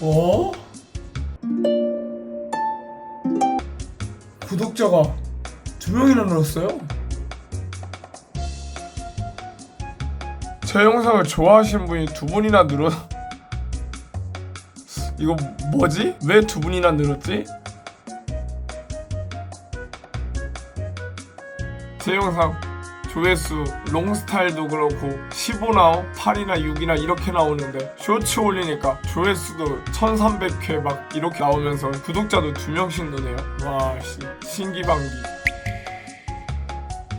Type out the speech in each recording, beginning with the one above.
어? 구독자가 두 명이나 늘었어요. 제 영상을 좋아하시는 분이 두 분이나 늘어. 이거 뭐지? 왜 두 분이나 늘었지? 제 영상 조회수 롱스타일도 그렇고 15나오 8이나 6이나 이렇게 나오는데 쇼츠 올리니까 조회수도 1300회 막 이렇게 나오면서 구독자도 두 명씩 느네요. 와 씨, 신기방기.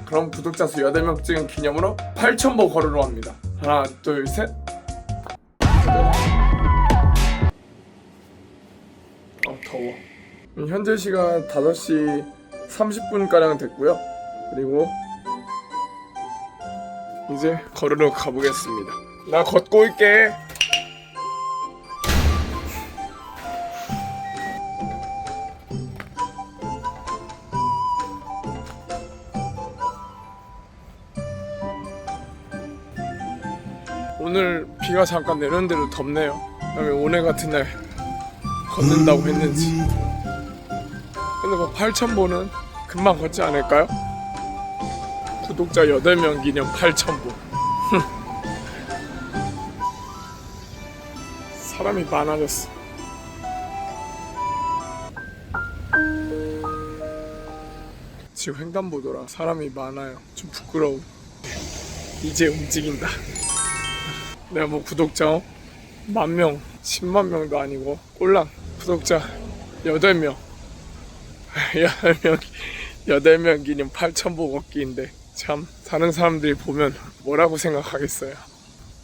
그럼 구독자 수 8명 찍은 기념으로 8,000보 걸으러 갑니다. 하나 둘 셋. 어 더워. 음, 현재 시간 5시 30분가량 됐고요. 그리고 이제 걸으러 가보겠습니다. 나 걷고 올게. 오늘 비가 잠깐 내렸는데도 덥네요. 그다음에 오늘 같은 날 걷는다고 했는지. 근데 뭐 8,000보는 금방 걷지 않을까요? 구독자 8명 기념 8,000보 사람이 많아졌어. 지금 횡단보도라 사람이 많아요. 좀 부끄러워 이제 움직인다. 내가 뭐 구독자 어? 만 명 10만 명도 아니고 꼴랑 구독자 8명. 8명 8명 기념 8,000보 걷기인데 참 다른 사람들이 보면 뭐라고 생각하겠어요.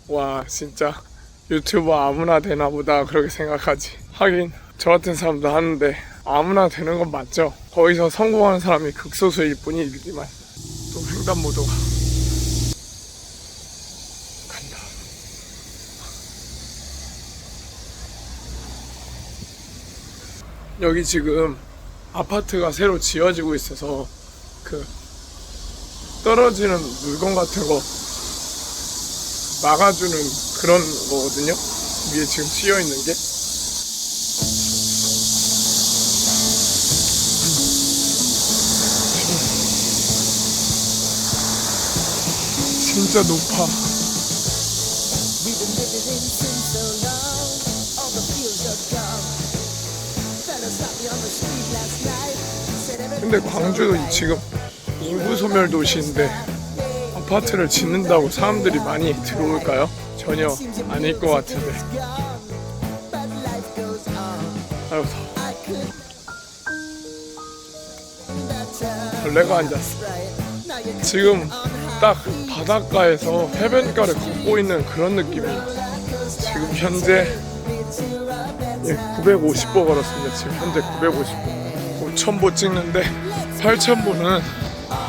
와 진짜 유튜버 아무나 되나 보다 그렇게 생각하지. 하긴 저 같은 사람도 하는데 아무나 되는 건 맞죠. 거기서 성공하는 사람이 극소수일 뿐이지만 또 횡단보도가 간다. 여기 지금 아파트가 새로 지어지고 있어서 그 떨어지는 물건 같은 거 막아주는 그런 거거든요. 위에 지금 씌여 있는 게. 진짜 높아. 근데 광주도 지금 인구 소멸 도시인데 아파트를 짓는다고 사람들이 많이 들어올까요? 전혀 아닐 것 같은데. 아유, 더워. 벌레가 앉았어. 지금 딱 바닷가에서 해변가를 걷고 있는 그런 느낌이에요. 지금 현재 950보 걸었습니다. 지금 현재 950보. 5,000보 찍는데 8,000보는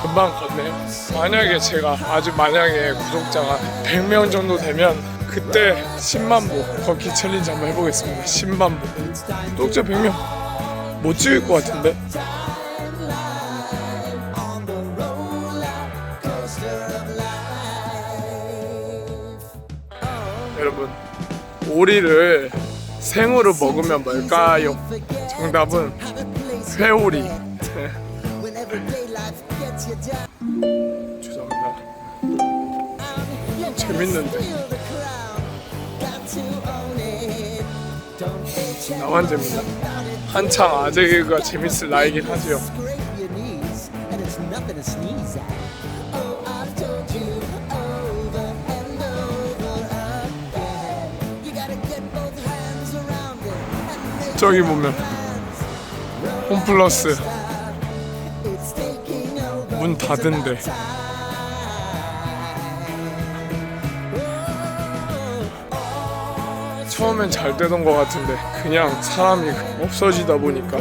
금방 걷네요. 만약에 제가 아주 만약에 구독자가 100명 정도 되면 그때 10만 보 걷기 챌린지 한번 해보겠습니다. 10만 보. 구독자 100명 못 찍을 것 같은데. 여러분 오리를 생으로 먹으면 뭘까요? 정답은 회오리. 죄송합니다. 재밌는데. 나만 재밌나? 한창 아재 개그가 재밌을 나이긴 하지요. Oh, 저기 보면 홈플러스. 문 닫은데 처음엔 잘 되던 것 같은데 그냥 사람이 없어지다 보니까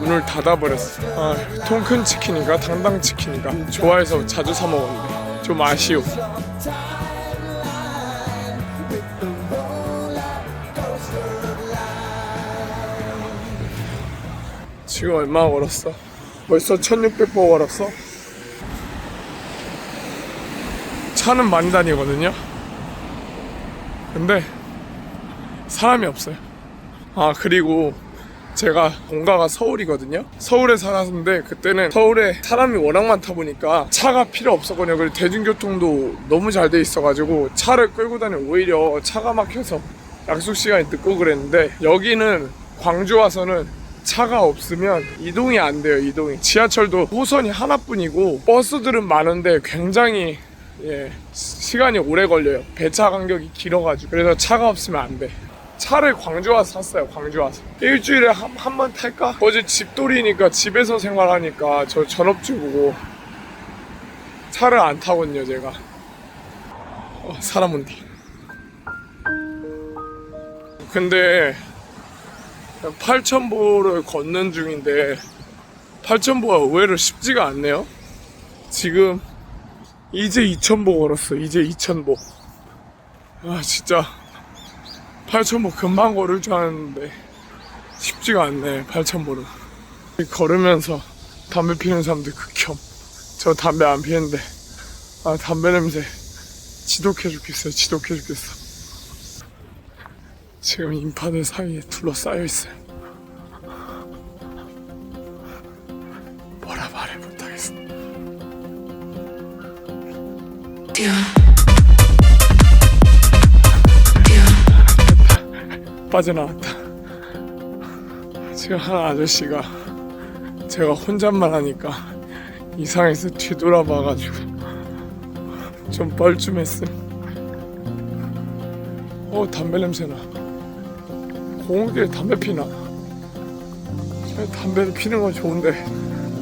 문을 닫아버렸어. 아, 통큰 치킨인가 당당 치킨인가 좋아해서 자주 사 먹었는데 좀 아쉬워. 지금 얼마 걸었어? 벌써 1600보 걸었어? 차는 많이 다니거든요. 근데 사람이 없어요. 아 그리고 제가 본가가 서울이거든요. 서울에 살았는데 그때는 서울에 사람이 워낙 많다 보니까 차가 필요 없었거든요. 그리고 대중교통도 너무 잘 돼 있어가지고 차를 끌고 다니면 오히려 차가 막혀서 약속 시간이 늦고 그랬는데 여기는 광주 와서는 차가 없으면 이동이 안 돼요. 이동이 지하철도 호선이 하나뿐이고 버스들은 많은데 굉장히 예, 시- 시간이 오래 걸려요. 배차 간격이 길어가지고 그래서 차가 없으면 안 돼. 차를 광주 와서 샀어요. 광주 와서 일주일에 한한번 탈까? 어제 집돌이니까 집에서 생활하니까 저 전업주부고 차를 안 타거든요. 제가 어, 사람 온다. 근데 8,000보를 걷는 중인데 8,000보가 의외로 쉽지가 않네요. 지금 이제 2,000보 걸었어. 이제 2,000보. 아 진짜 8,000보 금방 걸을 줄 알았는데 쉽지가 않네. 8,000보를. 걸으면서 담배 피는 사람들 극혐. 저 담배 안 피는데 아 담배 냄새 지독해 죽겠어요. 지독해 죽겠어. 지금 인파들 사이에 둘러싸여 있어요. 빠져나왔다. 지금 한 아저씨가 제가 혼잣말 하니까 이상해서 뒤돌아봐가지고 좀 뻘쭘했음. 어 담배 냄새나. 공원길에 담배 피나? 담배를 피는 건 좋은데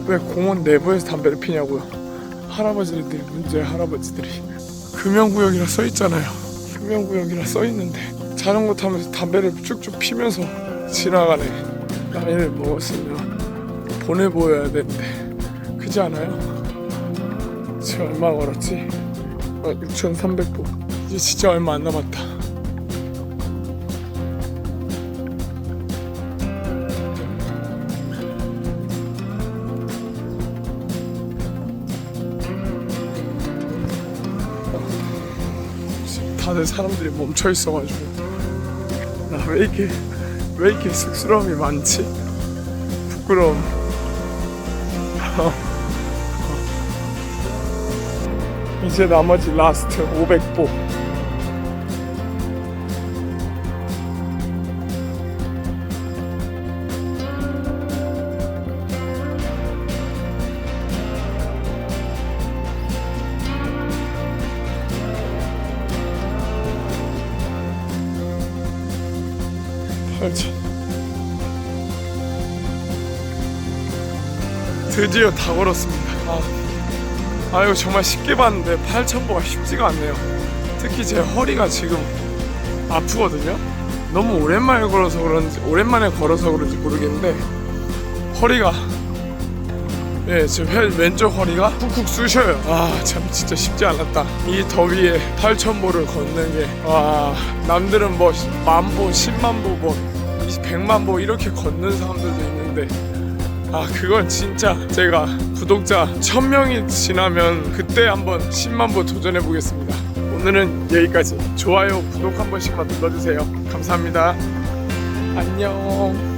왜 공원 내부에서 담배를 피냐고요? 할아버지들이 문제 할아버지들이 금연구역이라 써 있잖아요. 금연구역이라 써 있는데 자전거 타면서 담배를 쭉쭉 피면서 지나가네. 나이를 먹었으면 보내 보여야 되는데 그지 않아요? 지금 얼마 걸었지? 어, 6,300보. 이제 진짜 얼마 안 남았다. 다들 사람들이 멈춰 있어가지고 나 왜 이렇게 왜 이렇게 쑥스러움이 많지? 부끄러움. 이제 나머지 라스트 500보. 팔천. 드디어 다 걸었습니다. 아, 아 이거 정말 쉽게 봤는데 8,000보가 쉽지가 않네요. 특히 제 허리가 지금 아프거든요. 너무 오랜만에 걸어서 그런지 오랜만에 걸어서 그런지 모르겠는데 허리가 예, 지금 회- 왼쪽 허리가 쿡쿡 쑤셔요. 아, 참 진짜 쉽지 않았다. 이 더위에 8,000보를 걷는 게, 와, 남들은 뭐 만보, 10만보, 뭐 100만보 이렇게 걷는 사람들도 있는데, 아, 그건 진짜 제가 구독자 1000명이 지나면 그때 한번 10만보 도전해 보겠습니다. 오늘은 여기까지. 좋아요, 구독 한 번씩만 눌러주세요. 감사합니다. 안녕.